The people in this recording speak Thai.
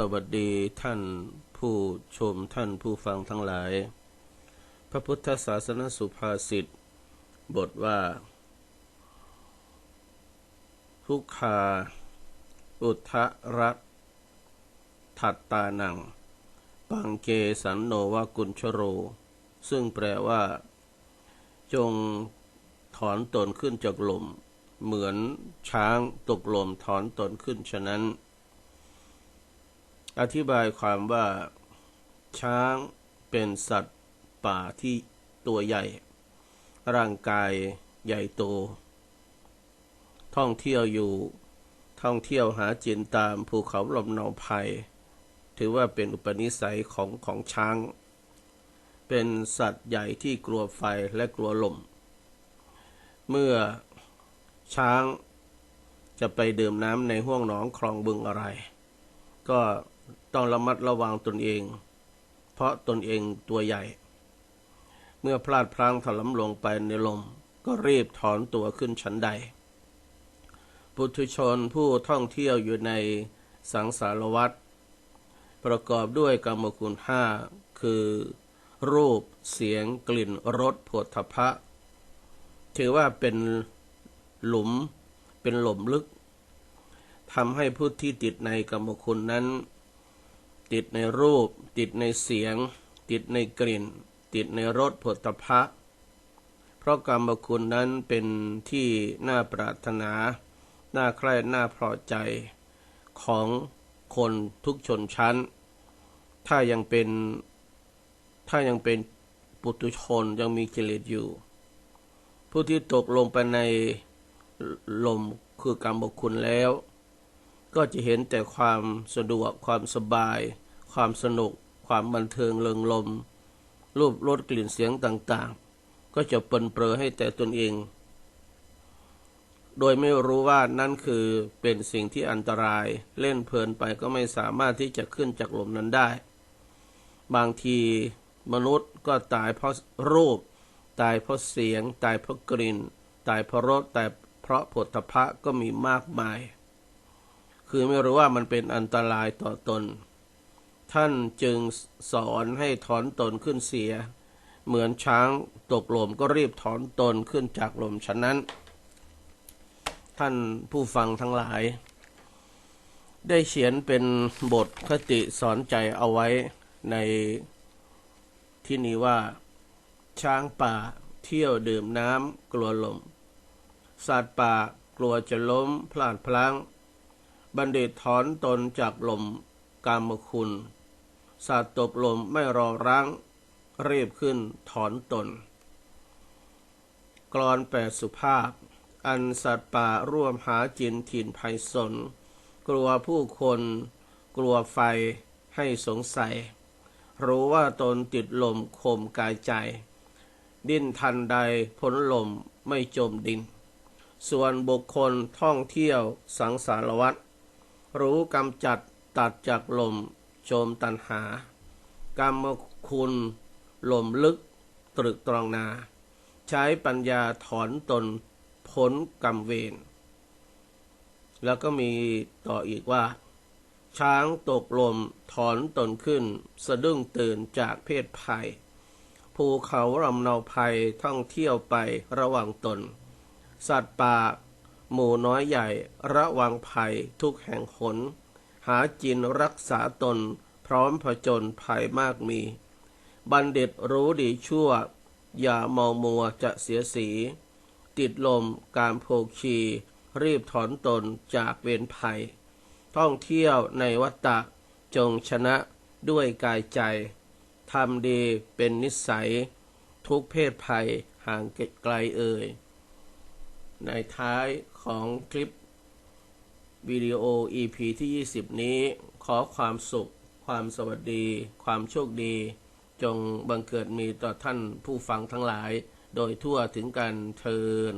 สวัสดีท่านผู้ชมท่านผู้ฟังทั้งหลาย พระพุทธศาสนสุภาษิตบทว่า ทุกขาอุทะรัตถัดตานัง ปังเกสันโนวากุญชโร ซึ่งแปลว่า จงถอนตนขึ้นจากลม เหมือนช้างตกลมถอนตนขึ้นฉะนั้น อธิบายความว่า ช้างเป็นสัตว์ป่าที่ตัวใหญ่ ร่างกายใหญ่โต ท่องเที่ยวอยู่ ท่องเที่ยวหาจินตามภูเขาลมเนาภัยถือว่าเป็นอุปนิสัยของของช้าง เป็นสัตว์ใหญ่ที่กลัวไฟและกลัวลม เมื่อช้างจะไปดื่มน้ำในห้วงหนองคลองบึงอะไร ก็ ต้องระมัดระวังตนเอง เพราะตนเองตัวใหญ่ เมื่อพลาดพลั้งถลำลงไปในลม ก็รีบถอนตัวขึ้นชั้นใด ปุถุชนผู้ท่องเที่ยวอยู่ในสังสารวัฏประกอบด้วยกรรมคุณห้าคือ รูปเสียงกลิ่นรสผลทพะ ถือว่าเป็นหลุมเป็นหล่มลึกทำให้ผู้ที่ติดในกรรมคุณนั้น ติดในรูป ติดในเสียง ติดในกลิ่น ติดในรสผลตภะเพราะกรรมคุณนั้นเป็นที่น่าปรารถนา น่าใคร่น่าพอใจของคนทุกชนชั้น ถ้ายังเป็น ถ้ายังเป็นปุตุชนยังมีกิเลสอยู่ ผู้ที่ตกลงไปในลมคือกรรมคุณแล้ว ก็จะเห็นแต่ความสะดวกความสบาย ความสนุก ความบันเทิงเริงลม รูปรสกลิ่นเสียงต่างๆ ก็จะปนเปื้อให้แต่ตนเอง โดยไม่รู้ว่านั่นคือเป็นสิ่งที่อันตรายเล่นเพลินไปก็ไม่สามารถที่จะขึ้นจากลมนั้นได้ บางทีมนุษย์ก็ตายเพราะรูป ตายเพราะเสียง ตายเพราะกลิ่น ตายเพราะรสแต่เพราะผลทพะก็มีมากมาย คือไม่รู้ว่ามันเป็นอันตรายต่อตน ท่านจึงสอนให้ถอนตนขึ้นเสีย เหมือนช้างตกลมก็รีบถอนตนขึ้นจากลมฉะนั้น ท่านผู้ฟังทั้งหลาย ได้เขียนเป็นบทคติสอนใจเอาไว้ในที่นี้ว่า ช้างป่าเที่ยวดื่มน้ำกลัวลม สัตว์ป่ากลัวจะล้มพลาดพลั้ง บัณฑิตถอนตนจากลมกามคุณสัตว์ตกลมไม่รอรั้งรีบขึ้นถอนตน กรอนแปดสุภาพ อันสัตว์ป่าร่วมหาจินถิ่นภัยสน กลัวผู้คนกลัวไฟให้สงสัย รู้ว่าตนติดลมคมกายใจ ดิ้นทันใดพ้นลมไม่จมดิน ส่วนบุคคลท่องเที่ยวสังสารวัตร รู้กำจัดตัดจากลมโจมตันหา กรรมคุณลมลึกตรึกตรองนา ใช้ปัญญาถอนตนพ้นกรรมเวรแล้วก็มีต่ออีกว่า ช้างตกลมถอนตนขึ้น สะดุ้งตื่นจากเพศภัย ภูเขาลำเนาภัยท่องเที่ยวไประหวังตน สัตว์ป่า หมู่น้อยใหญ่ระวังภัยทุกแห่งหน หาจินรักษาตนพร้อมผจญภัยมากมี บัณฑิตรู้ดีชั่ว อย่าเมามัวจะเสียสี ติดลมการโภคี รีบถอนตนจากเวรภัย ท่องเที่ยวในวัฏฏะจงชนะด้วยกายใจ ทำดีเป็นนิสัย ทุกเพศภัยห่างไกลเอ่ย ในท้ายของคลิปวิดีโอ EP ที่ 20 นี้ ขอความสุข ความสวัสดี ความโชคดี จงบังเกิดมีต่อท่านผู้ฟังทั้งหลาย โดยทั่วถึงกันเทิน